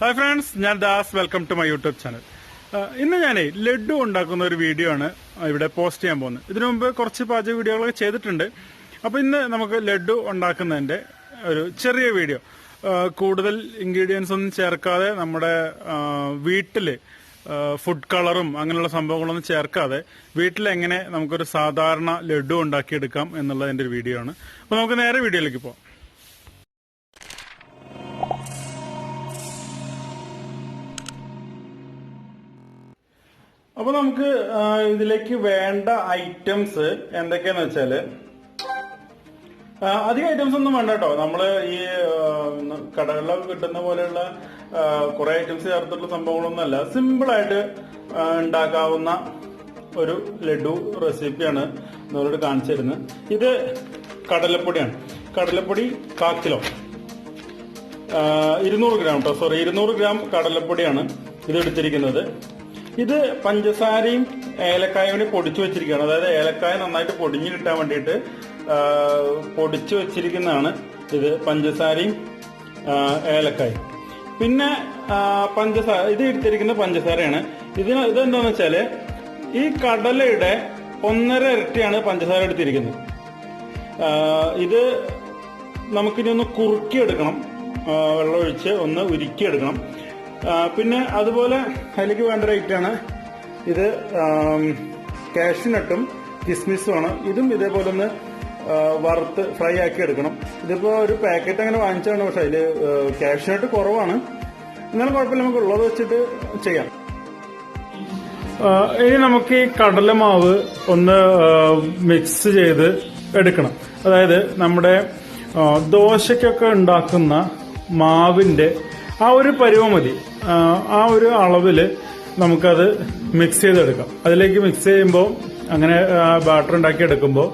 Hi friends ഞാൻ Das. Welcome to my YouTube channel ഇന്ന് ഞാനേ ലഡു ഉണ്ടാക്കുന്ന ഒരു വീഡിയോ ആണ് ഇവിടെ പോസ്റ്റ് ചെയ്യാൻ പോകുന്നത്. ഇതിനു മുമ്പ് കുറച്ച് പാചക വീഡിയോകളൊക്കെ ചെയ്തിട്ടുണ്ട്. അപ്പോൾ ഇന്ന് നമുക്ക് ലഡു ഉണ്ടാക്കുന്നതിന്റെ ഒരു ചെറിയ വീഡിയോ കൂടുതൽ ഇൻഗ്രീഡിയൻസ് ഒന്നും ചേർക്കാതെ നമ്മുടെ വീട്ടിൽ ഫുഡ് കളറും അങ്ങനെയുള്ള സംഭവങ്ങളൊന്നും ചേർക്കാതെ വീട്ടിൽ എങ്ങനെ നമുക്കൊരു സാധാരണ ലഡു ഉണ്ടാക്കിയെടുക്കാം എന്നുള്ളതിന്റെ ഒരു വീഡിയോ ആണ്. അപ്പോൾ നമുക്ക് നേരെ വീഡിയോയിലേക്ക് പോകാം അപ്പൊ നമുക്ക് ഇതിലേക്ക് വേണ്ട ഐറ്റംസ് എന്തൊക്കെയാന്ന് വെച്ചാൽ അധികം ഐറ്റംസ് ഒന്നും വേണ്ട കേട്ടോ. നമ്മൾ ഈ കടകളിലൊക്കെ കിട്ടുന്ന പോലെയുള്ള കുറെ ഐറ്റംസ് ചേർത്തിട്ടുള്ള സംഭവങ്ങളൊന്നും അല്ല സിമ്പിൾ ആയിട്ട് ഉണ്ടാക്കാവുന്ന ഒരു ലഡു റെസിപ്പിയാണ് നിങ്ങളോട് കാണിച്ചു തരുന്നത്. ഇത് കടലപ്പൊടിയാണ്. കടലപ്പൊടി കാ കിലോ. ഇരുന്നൂറ് ഗ്രാം കേട്ടോ സോറി ഇരുന്നൂറ് ഗ്രാം കടലപ്പൊടിയാണ് ഇത് എടുത്തിരിക്കുന്നത്. ഇത് പഞ്ചസാരയും ഏലക്കായും കൂടി പൊടിച്ചു വെച്ചിരിക്കുകയാണ്. അതായത് ഏലക്കായ നന്നായിട്ട് പൊടിഞ്ഞു കിട്ടാൻ വേണ്ടിയിട്ട് പൊടിച്ചു വെച്ചിരിക്കുന്നതാണ് ഇത് പഞ്ചസാരയും ഏലക്കായും. പിന്നെ പഞ്ചസാര ഇത് എടുത്തിരിക്കുന്ന പഞ്ചസാരയാണ്. ഇതിന് ഇതെന്താന്ന് വെച്ചാൽ ഈ കടലയുടെ ഒന്നര ഇരട്ടിയാണ് പഞ്ചസാര എടുത്തിരിക്കുന്നത്. ഇത് നമുക്കിനി ഒന്ന് കുറുക്കിയെടുക്കണം. വെള്ളമൊഴിച്ച് ഒന്ന് ഉരുക്കിയെടുക്കണം. പിന്നെ അതുപോലെ അതിലേക്ക് വേണ്ട ഒരു ആണ്. ഇത് കാഷ്യൂനട്ടും കിസ്മിസുമാണ് ഇതും ഇതേപോലെ ഒന്ന് വറുത്ത് ഫ്രൈ ആക്കി എടുക്കണം. ഇതിപ്പോ ഒരു പാക്കറ്റ് അങ്ങനെ വാങ്ങിച്ചാണ് പക്ഷെ അതിൽ കാഷ്യൂനട്ട് കുറവാണ്. എന്നാലും കുഴപ്പമില്ല നമുക്ക് ഉള്ളത് വെച്ചിട്ട് ചെയ്യാം. ഇനി നമുക്ക് ഈ കടലമാവ് ഒന്ന് മിക്സ് ചെയ്ത് എടുക്കണം. അതായത് നമ്മുടെ ദോശയ്ക്കൊക്കെ ഉണ്ടാക്കുന്ന മാവിന്റെ ആ ഒരു പരുവം മതി. ആ, ഒരു അളവിൽ നമുക്കത് മിക്സ് ചെയ്തെടുക്കാം. അതിലേക്ക് മിക്സ് ചെയ്യുമ്പോൾ അങ്ങനെ ബാറ്റർ ഉണ്ടാക്കി എടുക്കുമ്പോൾ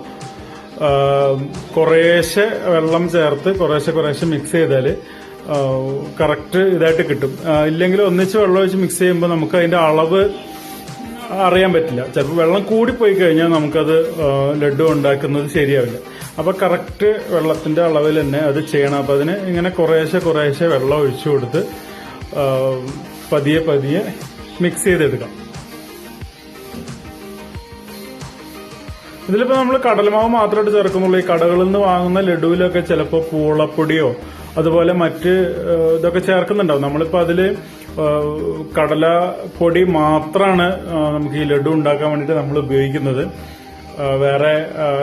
കുറേശ്ശെ വെള്ളം ചേർത്ത് കുറേശ്ശെ കുറേശ്ശെ മിക്സ് ചെയ്താൽ കറക്റ്റ് ഇതായിട്ട് കിട്ടും. ഇല്ലെങ്കിൽ ഒന്നിച്ച് വെള്ളം ഒഴിച്ച് മിക്സ് ചെയ്യുമ്പോൾ നമുക്ക് അതിന്റെ അളവ് അറിയാൻ പറ്റില്ല. ചിലപ്പോൾ വെള്ളം കൂടിപ്പോയി കഴിഞ്ഞാൽ നമുക്കത് ലഡു ഉണ്ടാക്കുന്നത് ശരിയാവില്ല. അപ്പൊ കറക്റ്റ് വെള്ളത്തിന്റെ അളവിൽ തന്നെ അത് ചെയ്യണം. അപ്പൊ അതിന് ഇങ്ങനെ കുറേശ്ശെ കുറേശ്ശെ വെള്ളം ഒഴിച്ചു കൊടുത്ത് പതിയെ പതിയെ മിക്സ് ചെയ്തെടുക്കാം. ഇതിലിപ്പോ നമ്മൾ കടലമാവ് മാത്രമായിട്ട് ചേർക്കുന്നുള്ളൂ. ഈ കടകളിൽ നിന്ന് വാങ്ങുന്ന ലഡുവിലൊക്കെ ചിലപ്പോൾ പൂളപ്പൊടിയോ അതുപോലെ മറ്റ് ഇതൊക്കെ ചേർക്കുന്നുണ്ടാവും. നമ്മളിപ്പോ അതിൽ കടല പൊടി മാത്രമാണ് നമുക്ക് ഈ ലഡു ഉണ്ടാക്കാൻ വേണ്ടിയിട്ട് നമ്മൾ ഉപയോഗിക്കുന്നത്. വേറെ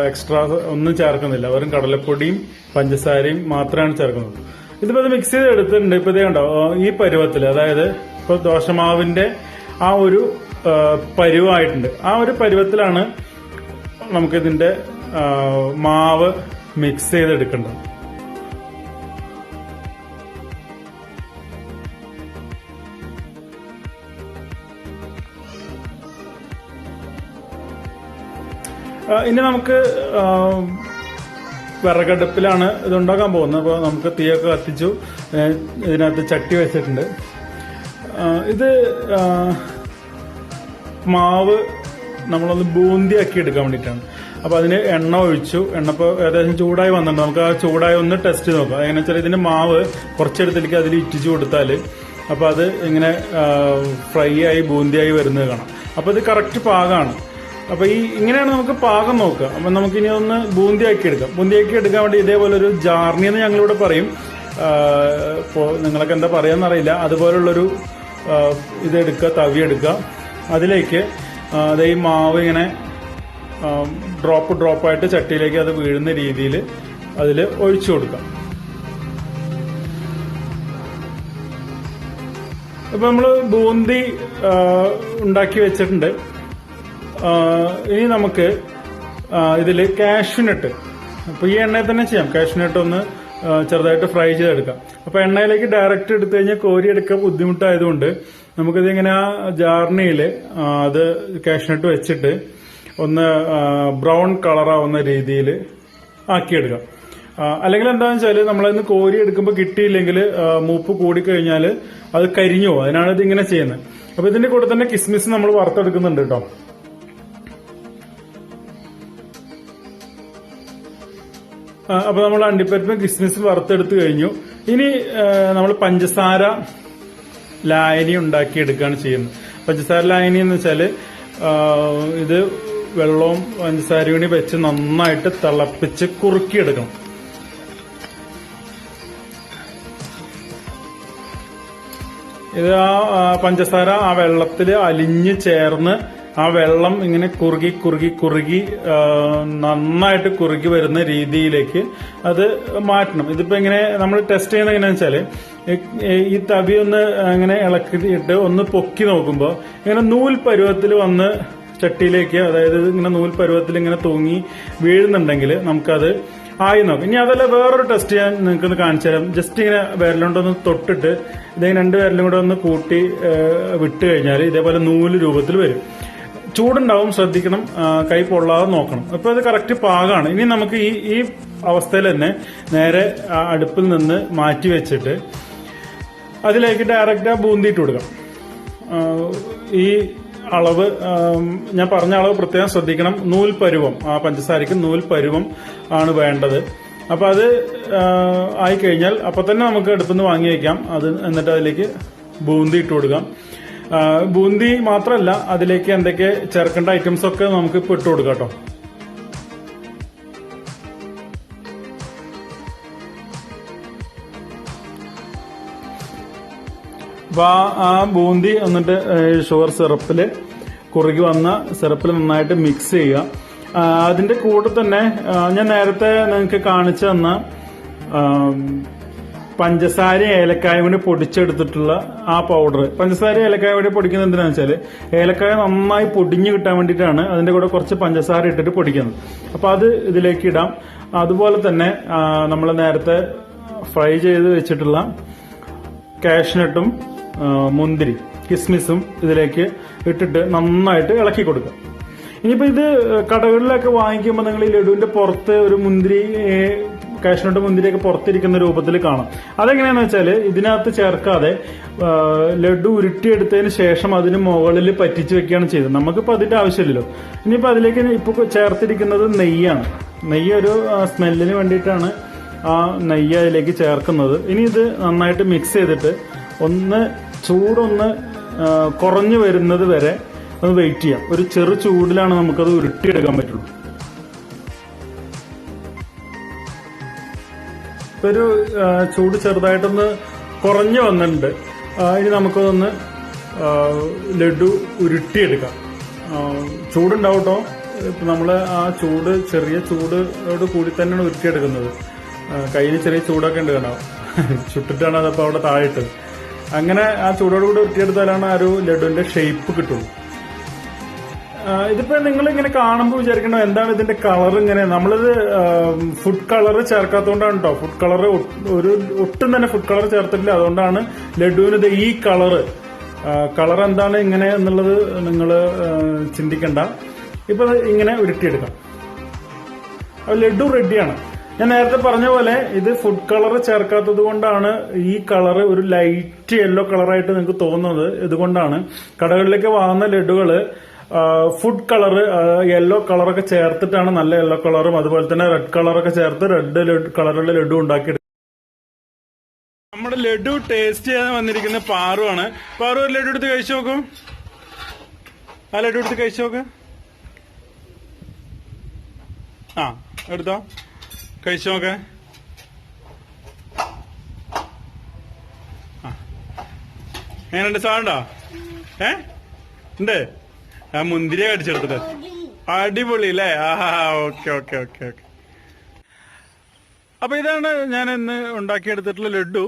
എക്സ്ട്രാ ഒന്നും ചേർക്കുന്നില്ല. വെറും കടലപ്പൊടിയും പഞ്ചസാരയും മാത്രമാണ് ചേർക്കുന്നത്. ഇതിപ്പോ ഇത് മിക്സ് ചെയ്ത് എടുത്തിട്ടുണ്ട് ഇപ്പൊ ഇതേ കണ്ടോ? ഈ പരുവത്തിൽ അതായത് ഇപ്പൊ ദോശമാവിന്റെ ആ ഒരു പരുവായിട്ടുണ്ട്. ആ ഒരു പരുവത്തിലാണ് നമുക്കിതിന്റെ മാവ് മിക്സ് ചെയ്തെടുക്കേണ്ടത്. ഇനി നമുക്ക് വിറകടുപ്പിലാണ് ഇത് ഉണ്ടാക്കാൻ പോകുന്നത്. അപ്പോൾ നമുക്ക് തീയൊക്കെ കത്തിച്ചു. ഇതിനകത്ത് ചട്ടി വെച്ചിട്ടുണ്ട്. ഇത് മാവ് നമ്മളൊന്ന് ബൂന്തിയാക്കി എടുക്കാൻ വേണ്ടിയിട്ടാണ്. അപ്പോൾ അതിന് എണ്ണ ഒഴിച്ചു. എണ്ണ ഇപ്പോൾ ഏകദേശം ചൂടായി വന്നിട്ടുണ്ട്. നമുക്ക് ആ ചൂടായി ഒന്ന് ടെസ്റ്റ് നോക്കാം. എങ്ങനെ വെച്ചാൽ ഇതിന്റെ മാവ് കുറച്ചെടുത്തിലേക്ക് അതിൽ ഇറ്റിച്ചു കൊടുത്താൽ അപ്പോൾ അത് ഇങ്ങനെ ഫ്രൈ ആയി ബൂന്തിയായി വരുന്നത് കാണാം. അപ്പോൾ ഇത് കറക്റ്റ് പാകമാണ് അപ്പൊ ഈ ഇങ്ങനെയാണ് നമുക്ക് പാകം നോക്കുക. അപ്പൊ നമുക്ക് ഇനി ഒന്ന് ബൂന്തിയാക്കി എടുക്കാം. ബൂന്തിയാക്കി എടുക്കാൻ വേണ്ടി ഇതേപോലെ ഒരു ജാർണി എന്ന് ഞങ്ങളിവിടെ പറയും. ഇപ്പോ നിങ്ങളൊക്കെ എന്താ പറയാന്നറിയില്ല അതുപോലുള്ളൊരു ഇതെടുക്കുക തവി എടുക്കുക. അതിലേക്ക് അതേ ഈ മാവ് ഇങ്ങനെ ഡ്രോപ്പ് ഡ്രോപ്പായിട്ട് ചട്ടിയിലേക്ക് അത് വീഴുന്ന രീതിയിൽ അതിൽ ഒഴിച്ചു കൊടുക്കാം. ഇപ്പൊ നമ്മൾ ബൂന്തി ഉണ്ടാക്കി വെച്ചിട്ടുണ്ട്. ഇനി നമുക്ക് ഇതിൽ കാഷ്യൂനട്ട് അപ്പൊ ഈ എണ്ണയിൽ തന്നെ ചെയ്യാം. കാഷ്യൂനട്ട് ഒന്ന് ചെറുതായിട്ട് ഫ്രൈ ചെയ്തെടുക്കാം. അപ്പൊ എണ്ണയിലേക്ക് ഡയറക്റ്റ് എടുത്തു കഴിഞ്ഞാൽ കോരി എടുക്കാൻ ബുദ്ധിമുട്ടായതുകൊണ്ട് നമുക്കിത് ഇങ്ങനെ ആ ജാർണിയിൽ അത് കാഷ്യൂനട്ട് വെച്ചിട്ട് ഒന്ന് ബ്രൗൺ കളറാവുന്ന രീതിയിൽ ആക്കിയെടുക്കാം. അല്ലെങ്കിൽ എന്താണെന്ന് വെച്ചാൽ നമ്മളതിന് കോരി എടുക്കുമ്പോൾ കിട്ടിയില്ലെങ്കിൽ മൂപ്പ് കൂടിക്കഴിഞ്ഞാൽ അത് കരിഞ്ഞു അതിനാണ് ഇത് ഇങ്ങനെ ചെയ്യുന്നത്. അപ്പൊ ഇതിന്റെ കൂടെ തന്നെ കിസ്മിസ് നമ്മൾ വറുത്തെടുക്കുന്നുണ്ട് കേട്ടോ. അപ്പൊ നമ്മൾ അണ്ടിപ്പരിപ്പ് കിസ്മിസ് വറുത്തെടുത്ത് കഴിഞ്ഞു. ഇനി നമ്മൾ പഞ്ചസാര ലായനി ഉണ്ടാക്കി എടുക്കുകയാണ് ചെയ്യുന്നത്. പഞ്ചസാര ലായനി എന്ന് വെച്ചാൽ ഇത് വെള്ളവും പഞ്ചസാരയും കൂടി വെച്ച് നന്നായിട്ട് തിളപ്പിച്ച് കുറുക്കിയെടുക്കണം. ഇത് ആ, പഞ്ചസാര ആ വെള്ളത്തിൽ അലിഞ്ഞ് ചേർന്ന് ആ വെള്ളം ഇങ്ങനെ കുറുകി കുറുകി കുറുകി നന്നായിട്ട് കുറുകി വരുന്ന രീതിയിലേക്ക് അത് മാറ്റണം. ഇതിപ്പോ ഇങ്ങനെ നമ്മൾ ടെസ്റ്റ് ചെയ്യുന്ന എങ്ങനെയാണെന്ന് വെച്ചാൽ ഈ- തവി ഒന്ന് ഇങ്ങനെ ഇളക്കിയിട്ട് ഒന്ന് പൊക്കി നോക്കുമ്പോൾ ഇങ്ങനെ നൂൽ പരുവത്തിൽ വന്ന് ചട്ടിയിലേക്ക് അതായത് ഇങ്ങനെ നൂൽ പരുവത്തിൽ ഇങ്ങനെ തൂങ്ങി വീഴുന്നുണ്ടെങ്കിൽ നമുക്കത് ആയി നോക്കാം. ഇനി അതല്ല വേറൊരു ടെസ്റ്റ് ഞാൻ നിങ്ങൾക്ക് കാണിച്ചു തരാം. ജസ്റ്റ് ഇങ്ങനെ വിരലുകൊണ്ടൊന്ന് തൊട്ടിട്ട് ഇതെങ്ങനെ രണ്ട് വിരലും കൂടെ ഒന്ന് കൂട്ടി വിട്ട് കഴിഞ്ഞാൽ ഇതേപോലെ നൂൽ രൂപത്തിൽ വരും. ചൂടുണ്ടാവും ശ്രദ്ധിക്കണം കൈ പൊള്ളാതെ നോക്കണം. അപ്പൊ അത് കറക്റ്റ് പാകാണ്. ഇനി നമുക്ക് ഈ ഈ അവസ്ഥയിൽ തന്നെ നേരെ അടുപ്പിൽ നിന്ന് മാറ്റി വെച്ചിട്ട് അതിലേക്ക് ഡയറക്റ്റ് ആ ബൂന്തിയിട്ട് കൊടുക്കാം. ഈ അളവ് ഞാൻ പറഞ്ഞ അളവ് പ്രത്യേകം ശ്രദ്ധിക്കണം. നൂൽ പരുവം ആ പഞ്ചസാരയ്ക്ക് നൂൽ പരുവം ആണ് വേണ്ടത്. അപ്പൊ അത് ആയിക്കഴിഞ്ഞാൽ അപ്പൊ തന്നെ നമുക്ക് അടുത്തുനിന്ന് വാങ്ങി വയ്ക്കാം അത് എന്നിട്ട് അതിലേക്ക് ബൂന്തി ഇട്ട് കൊടുക്കാം. ബൂന്തി മാത്രമല്ല അതിലേക്ക് എന്തൊക്കെ ചേർക്കേണ്ട ഐറ്റംസ് ഒക്കെ നമുക്ക് ഇട്ട് കൊടുക്കാം കേട്ടോ. അപ്പൊ ആ- ബൂന്തി എന്നിട്ട് ഷുഗർ സിറപ്പിൽ കുറുകി വന്ന സിറപ്പിൽ നന്നായിട്ട് മിക്സ് ചെയ്യുക. അതിന്റെ കൂടെ തന്നെ ഞാൻ നേരത്തെ നിങ്ങൾക്ക് കാണിച്ചു തന്ന പഞ്ചസാര ഏലക്കായ കൊണ്ട് പൊടിച്ചെടുത്തിട്ടുള്ള ആ പൗഡർ പഞ്ചസാര ഏലക്കായ കൂടി പൊടിക്കുന്നത് എന്തിനാന്ന് വെച്ചാൽ ഏലക്കായ നന്നായി പൊടിഞ്ഞു കിട്ടാൻ വേണ്ടിയിട്ടാണ് അതിന്റെ കൂടെ കുറച്ച് പഞ്ചസാര ഇട്ടിട്ട് പൊടിക്കുന്നത്. അപ്പൊ അത് ഇതിലേക്ക് ഇടാം. അതുപോലെ തന്നെ നമ്മൾ നേരത്തെ ഫ്രൈ ചെയ്ത് വെച്ചിട്ടുള്ള കാഷ്നട്ടും മുന്തിരി കിസ്മിസും ഇതിലേക്ക് ഇട്ടിട്ട് നന്നായിട്ട് ഇളക്കി കൊടുക്കുക ഇനിയിപ്പോ ഇത് കടകളിലൊക്കെ വാങ്ങിക്കുമ്പോൾ നിങ്ങൾ ഈ ലഡുവിന്റെ പുറത്ത് ഒരു മുന്തിരി കാഷ്നട്ട് മുന്തിരിയൊക്കെ പുറത്തിരിക്കുന്ന രൂപത്തിൽ കാണാം. അതെങ്ങനെയാന്ന് വെച്ചാൽ ഇതിനകത്ത് ചേർക്കാതെ ലഡു ഉരുട്ടിയെടുത്തതിന് ശേഷം അതിന് മുകളിൽ പറ്റിച്ച് വെക്കുകയാണ് ചെയ്തത്. നമുക്കിപ്പോൾ അതിന്റെ ആവശ്യമില്ലല്ലോ. ഇനിയിപ്പോ അതിലേക്ക് ഇപ്പൊ ചേർത്തിരിക്കുന്നത് നെയ്യാണ്. നെയ്യ് ഒരു സ്മെല്ലിന് വേണ്ടിയിട്ടാണ് ആ നെയ്യ അതിലേക്ക് ചേർക്കുന്നത്. ഇനി ഇത് നന്നായിട്ട് മിക്സ് ചെയ്തിട്ട് ഒന്ന് ചൂടൊന്ന് കുറഞ്ഞു വരുന്നത് വരെ ഒന്ന് വെയിറ്റ് ചെയ്യാം. ഒരു ചെറു ചൂടിലാണ് നമുക്കത് ഉരുട്ടിയെടുക്കാൻ പറ്റുള്ളൂ. ഒരു ചൂട് ചെറുതായിട്ടൊന്ന് കുറഞ്ഞു വന്നിട്ടുണ്ട്. ഇനി നമുക്കതൊന്ന് ആ, ലഡു ഉരുട്ടിയെടുക്കാം. ചൂടുണ്ടാവും ചൂടുണ്ടാവട്ടോ ഇപ്പം നമ്മൾ ആ ചൂട് ചെറിയ ചൂടോട് കൂടി തന്നെയാണ് ഉരുട്ടിയെടുക്കുന്നത്. കയ്യിൽ ചെറിയ ചൂടൊക്കെ ഉണ്ട് കാണാം ചുട്ടിട്ടാണ് അതപ്പോൾ അവിടെ താഴെ ഇട്ടത്. അങ്ങനെ ആ ചൂടോട് കൂടി ഉരുട്ടിയെടുത്താലാണ് ആ ഒരു ലഡുവിന്റെ ഷേപ്പ് കിട്ടുള്ളൂ. ഇതിപ്പോ നിങ്ങൾ ഇങ്ങനെ കാണുമ്പോൾ വിചാരിക്കണം എന്താണ് ഇതിന്റെ കളർ ഇങ്ങനെ? നമ്മളിത് ഫുഡ് കളർ ചേർക്കാത്തതുകൊണ്ടാണ് കേട്ടോ ഫുഡ് കളർ ഒരു ഒട്ടും തന്നെ ഫുഡ് കളർ ചേർത്തിട്ടില്ല. അതുകൊണ്ടാണ് ലഡുവിന് ഇത് ഈ കളറ് കളർ എന്താണ് ഇങ്ങനെ എന്നുള്ളത് നിങ്ങൾ ചിന്തിക്കണ്ട. ഇപ്പൊ ഇങ്ങനെ ഉരുട്ടിയെടുക്കാം. അപ്പൊ ലഡു റെഡിയാണ് ഞാൻ നേരത്തെ പറഞ്ഞ പോലെ ഇത് ഫുഡ് കളർ ചേർക്കാത്തത് കൊണ്ടാണ് ഈ കളർ ഒരു ലൈറ്റ് യെല്ലോ കളറായിട്ട് നിങ്ങൾക്ക് തോന്നുന്നത്. ഇതുകൊണ്ടാണ് കടകളിലേക്ക് വാങ്ങുന്ന ലഡുകൾ ഫുഡ് കളർ യെല്ലോ കളറൊക്കെ ചേർത്തിട്ടാണ് നല്ല യെല്ലോ കളറും അതുപോലെ തന്നെ റെഡ് കളറൊക്കെ ചേർത്ത് റെഡ് കളറുള്ള ലഡു ഉണ്ടാക്കി നമ്മുടെ ലഡു ടേസ്റ്റ് ചെയ്യാൻ വന്നിരിക്കുന്ന പാറു ആണ്. പാറു ഒരു ലഡു എടുത്ത് കഴിച്ചു നോക്കും. ആ ലഡു എടുത്ത് കഴിച്ചു നോക്ക്. ആ എടുത്തോ. കഴിച്ചു നോക്കെ. എങ്ങനെയുണ്ട് സാറുണ്ടോ ഏ? ഉണ്ട്. ആ മുന്തിരി കടിച്ചെടുത്തിട്ട്. അടിപൊളി അല്ലേ ആഹാ ഓക്കെ ഓക്കെ ഓക്കെ ഓക്കെ. അപ്പൊ ഇതാണ് ഞാൻ ഇന്ന് ഉണ്ടാക്കിയെടുത്തിട്ടുള്ള ലഡു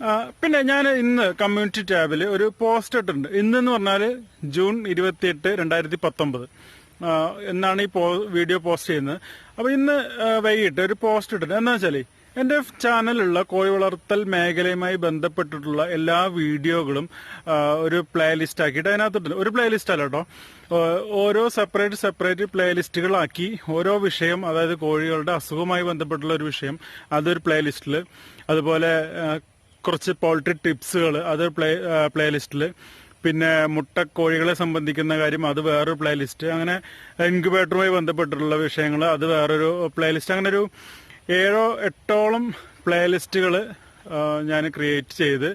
ആ, പിന്നെ ഞാൻ ഇന്ന് കമ്മ്യൂണിറ്റി ടാബിൽ ഒരു പോസ്റ്റ് ഇട്ടിട്ടുണ്ട്. ഇന്ന് എന്ന് പറഞ്ഞാൽ ജൂൺ ഇരുപത്തിയെട്ട് രണ്ടായിരത്തി പത്തൊമ്പത് ആ, എന്നാണ് ഈ വീഡിയോ പോസ്റ്റ് ചെയ്യുന്നത്. അപ്പൊ ഇന്ന് ആ, വൈകിട്ട് ഒരു പോസ്റ്റ് ഇട്ടിട്ടുണ്ട്. എന്താ വെച്ചാൽ എന്റെ ചാനലിലുള്ള കോഴി വളർത്തൽ മേഖലയുമായി ബന്ധപ്പെട്ടിട്ടുള്ള എല്ലാ വീഡിയോകളും ഒരു പ്ലേലിസ്റ്റ് ആക്കിയിട്ട് അതിനകത്തുണ്ട്. ഒരു പ്ലേലിസ്റ്റ് അല്ല കേട്ടോ ഓരോ സെപ്പറേറ്റ് സെപ്പറേറ്റ് പ്ലേലിസ്റ്റുകളാക്കി ഓരോ വിഷയം അതായത് കോഴികളുടെ അസുഖവുമായി ബന്ധപ്പെട്ടുള്ള ഒരു വിഷയം അതൊരു പ്ലേലിസ്റ്റിൽ അതുപോലെ കുറച്ച് പോൾട്രി ടിപ്സുകൾ അത് പ്ലേ പ്ലേലിസ്റ്റിൽ പിന്നെ മുട്ട കോഴികളെ സംബന്ധിക്കുന്ന കാര്യം അത് വേറൊരു പ്ലേലിസ്റ്റ് അങ്ങനെ ഇൻക്യുബേറ്ററുമായി ബന്ധപ്പെട്ടിട്ടുള്ള വിഷയങ്ങൾ അത് വേറൊരു പ്ലേലിസ്റ്റ് അങ്ങനെ ഒരു ഏഴോ എട്ടോളം പ്ലേലിസ്റ്റുകൾ ഞാൻ ക്രിയേറ്റ് ചെയ്ത്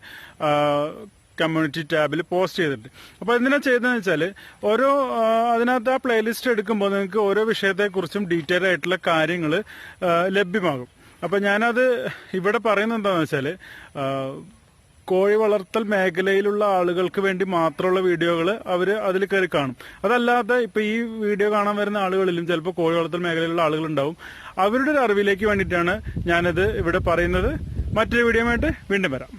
കമ്മ്യൂണിറ്റി ടാബിൽ പോസ്റ്റ് ചെയ്തിട്ടുണ്ട്. അപ്പോൾ എന്തിനാ ചെയ്തതെന്ന് വെച്ചാൽ ഓരോ അതിനകത്ത് ആ പ്ലേലിസ്റ്റ് എടുക്കുമ്പോൾ നിങ്ങൾക്ക് ഓരോ വിഷയത്തെക്കുറിച്ചും ഡീറ്റെയിൽ ആയിട്ടുള്ള കാര്യങ്ങൾ ലഭ്യമാകും. അപ്പോൾ ഞാനത് ഇവിടെ പറയുന്നത് എന്താണെന്ന് വെച്ചാൽ കോഴി വളർത്തൽ മേഖലയിലുള്ള ആളുകൾക്ക് വേണ്ടി മാത്രമുള്ള വീഡിയോകൾ അവർ അതിൽ കയറി കാണും. അതല്ലാതെ ഇപ്പൊ ഈ വീഡിയോ കാണാൻ വരുന്ന ആളുകളിലും ചിലപ്പോൾ കോഴി വളർത്തൽ മേഖലയിലുള്ള ആളുകൾ ഉണ്ടാവും അവരുടെ ഒരു അറിവിലേക്ക് വേണ്ടിയിട്ടാണ് ഞാനത് ഇവിടെ പറയുന്നത്. മറ്റൊരു വീഡിയോ ആയിട്ട് വീണ്ടും വരാം.